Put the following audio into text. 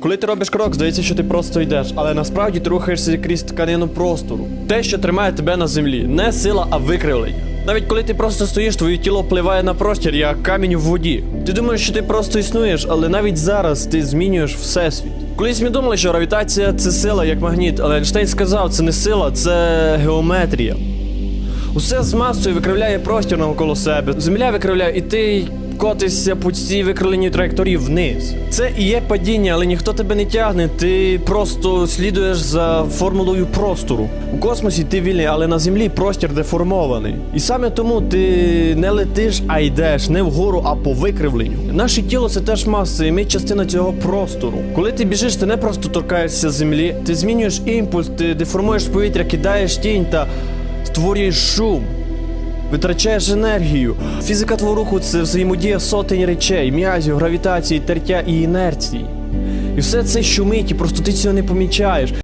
Коли ти робиш крок, здається, що ти просто йдеш, але насправді ти рухаєшся крізь тканину простору. Те, що тримає тебе на землі, не сила, а викривлення. Навіть коли ти просто стоїш, твоє тіло впливає на простір, як камінь в воді. Ти думаєш, що ти просто існуєш, але навіть зараз ти змінюєш всесвіт. Колись ми думали, що гравітація це сила, як магніт, але Ейнштейн сказав, це не сила, це геометрія. Усе з масою викривляє простір навколо себе. Земля викривляє, і ти котишся по цій викривленій траєкторії вниз. Це і є падіння, але ніхто тебе не тягне. Ти просто слідуєш за формулою простору. У космосі ти вільний, але на землі простір деформований. І саме тому ти не летиш, а йдеш не вгору, а по викривленню. Наше тіло це теж маса, і ми частина цього простору. Коли ти біжиш, ти не просто торкаєшся землі, ти змінюєш імпульс, ти деформуєш повітря, кидаєш тінь та створюєш шум. Витрачаєш енергію. Фізика твого руху це взаємодія сотень речей, м'язів, гравітації, тертя і інерції. І все це шумить, і просто ти цього не помічаєш.